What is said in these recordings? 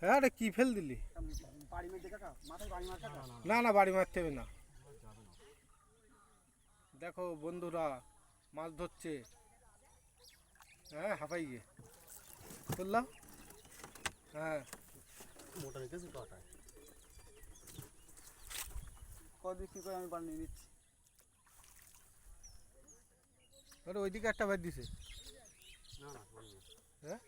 হ্যাঁ রে কি ফেল দিলি? না না, বাড়ি মারতে হবে না। দেখো বন্ধুরা, মাছ ধরছে। হ্যাঁ হাঁপাই গিয়ে। বললাম? হ্যাঁ। মোটা বিক্রি করে আমি বাড়ি নিয়ে নিচ্ছি ওইদিকে একটা বাদ দিছে। না না হ্যাঁ?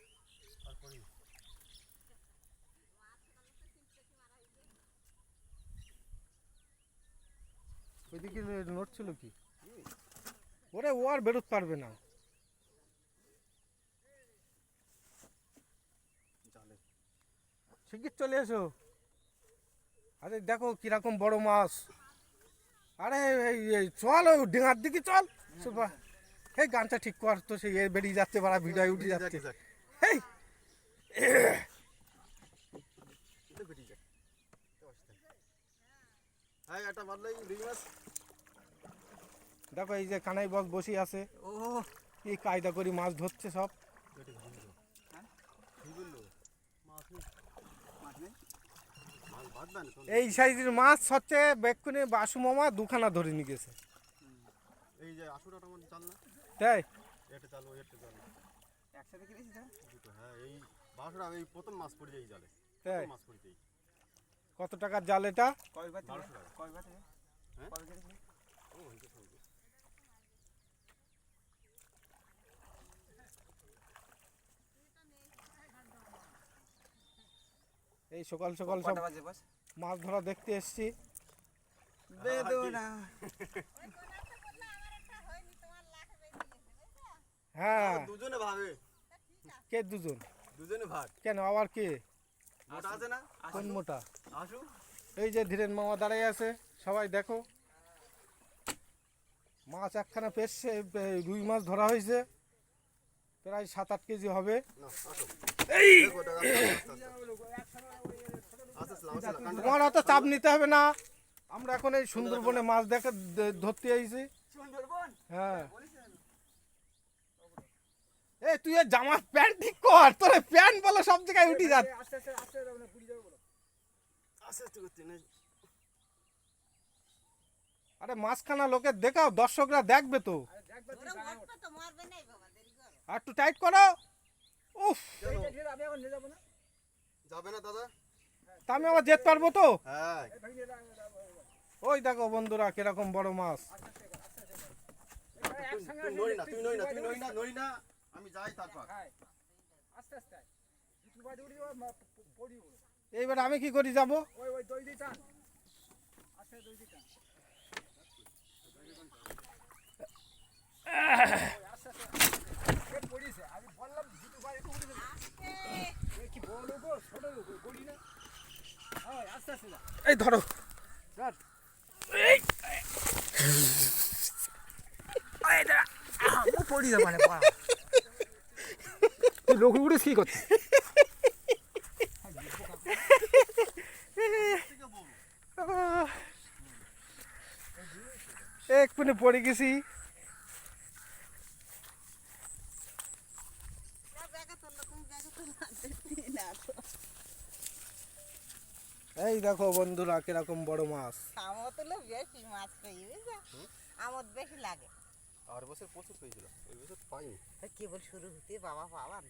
ওইদিকে নোট কি? ওরে ও আর বেরোতে পারবে না। জালে শিগগির চলে এসো। আরে দেখো কীরকম বড় মাছ। আরে এই চল ডিঙার দিকে চল। সুপার এই গানটা ঠিক কর তো সেই বেরিয়ে যাচ্ছে বাড়া ভিডিও উঠে যাচ্ছে। এই হ্যাঁ দেখো এই যে কানাই বস বসে আছে। ও কি কায়দা করি মাছ ধরছে সব। এই সাইজের মাছ হচ্ছে বেক্ষণে বাসু মামা দুখানা ধরে নিয়ে গেছে। এই যে চাল না? তাই? এটা চালো এটা চালো। একসাথে কিনেছি তো দুটো হ্যাঁ এই বাসুরা এই প্রথম মাছ পড়ে এই জালে। তাই? মাছ পড়ে যায়। কত টাকার জাল এটা? কয়বার থেকে? বারোশো টাকা। কয়বার থেকে? হ্যাঁ? ও হইতে হইতে এই সকাল সকাল সব মাছ ধরা দেখতে এসছি। বেদনা। হ্যাঁ। দুজনে ভাবে। কে দুজন? দুজনে ভাগ। কেন আবার কে? মোটা আছে না? কোন মোটা? আসু এই যে ধীরেন মামা দাঁড়িয়ে আছে সবাই দেখো। মাছ একখানা পেশছে রুই মাছ ধরা হয়েছে। প্রায় সাত আট কেজি হবে। তোমার অত চাপ নিতে হবে না। আমরা এখন এই সুন্দরবনে মাছ দেখে ধরতে আইছি। হ্যাঁ। তুই জামার প্যান্ট ঠিক কর তোর প্যান্ট বলে সব জায়গায় উঠে যাচ্ছে। আস্তে আস্তে আস্তে যাব না পুরি যাব বলো। আস্তে আস্তে করতে না আরে মাঝখানা লোকের দেখাও দর্শকরা দেখবে তো। আরে দেখবে তুই ওরা জানাও। উঠবে তো মারবে নাই বাবা দেরি করো। আর একটু টাইট করো। উফ। যাব না? যাবে না দাদা? তা আমি আবার যেতে পারব তো? হ্যাঁ। ওই দেখো বন্ধুরা কীরকম বড় মাছ। তুই না তুই নড়ি না তুই নড়ি না নড়ি না। আমি যাই তারপর। আস্তে আস্তে। এইবার আমি কি করি যাব? ওই ওই দই দিয়ে টান আস্তে দই দিয়ে টান আমি বললাম দুটো বাজে তো উঠে কি বড় লোক ছোট লোক ও, না। হ্যাঁ আস্তে আস্তে এই ধরো। চল পড়ি যাব মানে লোক উড়ে কি করছিস আহ, এক্ষুনি পড়ে গেছি তো এই দেখো বন্ধুরা কীরকম বড় মাছ আমার তোলো বেশি মাছ পেয়ে আমার বেশি লাগে আর বছর প্রচুর হয়েছিল এই বছর পাইনি কেবল শুরু হতে বাবা পাবান